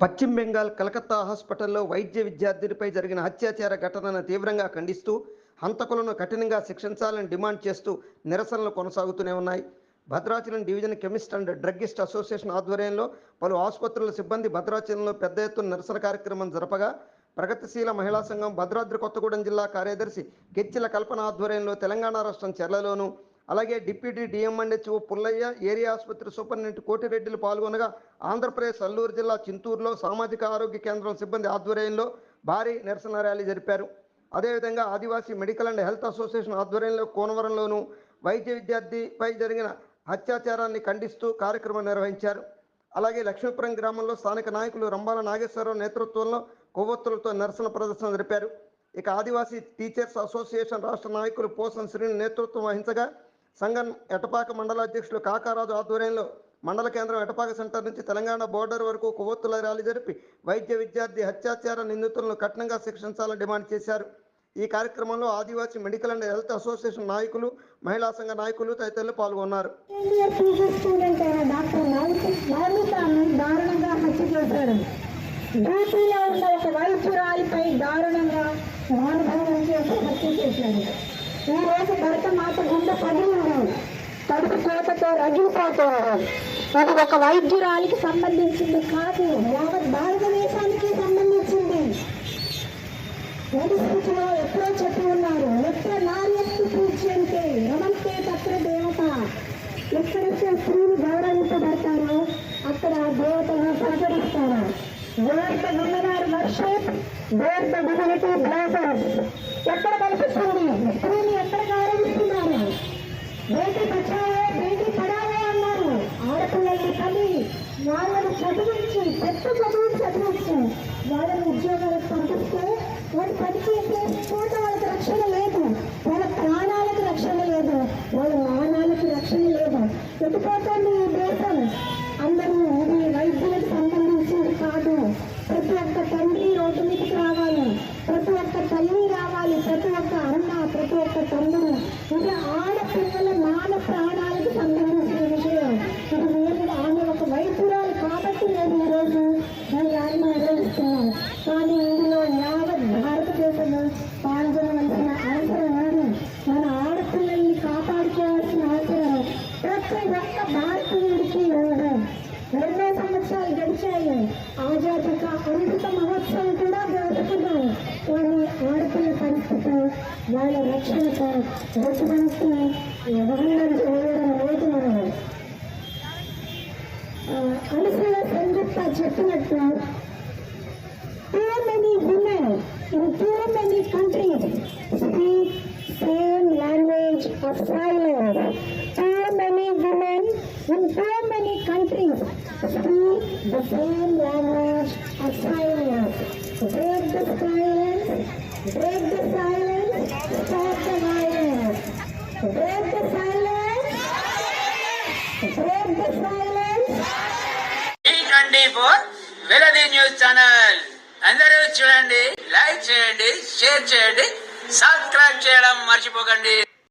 పశ్చిమ బెంగాల్ కలకత్తా హాస్పిటల్లో వైద్య విద్యార్థినిపై జరిగిన అత్యాచార ఘటనను తీవ్రంగా ఖండిస్తూ హంతకులను కఠినంగా శిక్షించాలని డిమాండ్ చేస్తూ నిరసనలు కొనసాగుతూనే ఉన్నాయి. Bhadrachalam division chemist and druggist association ఆధ్వర్యంలో పలు ఆసుపత్రుల సిబ్బంది భద్రాచలంలో పెద్ద ఎత్తున నిరసన కార్యక్రమం జరపగా ప్రగతిశీల మహిళా సంఘం భద్రాద్రి కొత్తగూడెం జిల్లా కార్యదర్శి కెచ్చిల కల్పన ఆధ్వర్యంలో తెలంగాణ రాష్ట్రం చెర్లలోను అలాగే deputy DM and HO Pullayya area ఆసుపత్రి సూపరింటెండెంట్ కోటిరెడ్డిలు పాల్గొనగా ఆంధ్రప్రదేశ్ అల్లూరు జిల్లా చింతూరులో సామాజిక ఆరోగ్య కేంద్రం సిబ్బంది ఆధ్వర్యంలో భారీ నిరసన ర్యాలీ జరిపారు. అదేవిధంగా Adivasi medical and health association ఆధ్వర్యంలో కోనవరంలోను వైద్య విద్యార్థిపై జరిగిన అత్యాచారాన్ని ఖండిస్తూ కార్యక్రమం నిర్వహించారు. అలాగే లక్ష్మీపురం గ్రామంలో స్థానిక నాయకులు రంబాల నాగేశ్వరరావు నేతృత్వంలో కొవ్వొత్తులతో నిరసన ప్రదర్శన జరిపారు. ఇక ఆదివాసీ టీచర్స్ అసోసియేషన్ రాష్ట్ర నాయకులు పోసన్ శ్రీని నేతృత్వం వహించగా సంఘం ఎటపాక మండల అధ్యక్షులు కాకారాజు ఆధ్వర్యంలో మండల కేంద్రం ఎటపాక సెంటర్ నుంచి తెలంగాణ బోర్డర్ వరకు కొవ్వొత్తుల ర్యాలీ జరిపి వైద్య విద్యార్థి హత్యాచార నిందితులను కఠినంగా శిక్షించాలని డిమాండ్ చేశారు. ఈ కార్యక్రమంలో Adivasi medical and health association నాయకులు మహిళా సంఘ నాయకులు తదితరులు పాల్గొన్నారు. దారుణంగా ఉన్న ఒక వైద్యురాలిపై దారుణంగా మానభంగం చేసి హత్య చేశారు ఈ రోజు భరతమాత గుండె పగిలింది. కడుపు కోతతో రగిలిపోతుంది. అది ఒక వైద్యురాలికి సంబంధించింది కాదు. యావత్ భారత where the women are worship ఎక్కడ కనిపిస్తుంది? స్త్రీని ఎక్కడ గౌరవిస్తున్నారు? బేటీ బచావో బేటీ పడావో అన్నారు. ఆడపిల్లల్ని తల్లి వాళ్ళని చదివించి పెద్ద చదువు చదివించి వాళ్ళని ఉద్యోగాలకు పంపిస్తే వాళ్ళు పని చోట వాళ్ళకి రక్షణ లేదు. వాళ్ళ ప్రాణాలకు రక్షణ లేదు. వాళ్ళ మానాలకు రక్షణ లేదు. ఎటుపోతుంది పాల్గొనవలసిన అవసరం ఉంది మన ఆడపిల్లల్ని కాపాడుకోవాల్సిన అవసరం. ప్రతి ఒక్క భారతీయుడికి ఉంది ఎన్నో సంవత్సరాలు గడిచాయి. ఆజాదిక అమృత మహోత్సవం కూడా జరుపుకున్నాం కానీ ఆడపిల్ల పరిస్థితి వాళ్ళ రక్షణకు ఎటువంటి వ్యవహారం చేయడం లేదు మనం. అనుసూయ సంయుక్త చెప్పినట్టు too many women in too many countries speak same language of silence. Too many women in so many countries speak the same language of silence. Break the silence, break the silence, stop the violence. Break the silence, break the silence. ఈ twenty four వెలది news channel అందరూ చూడండి like చేయండి share చేయండి subscribe చేయడం మర్చిపోకండి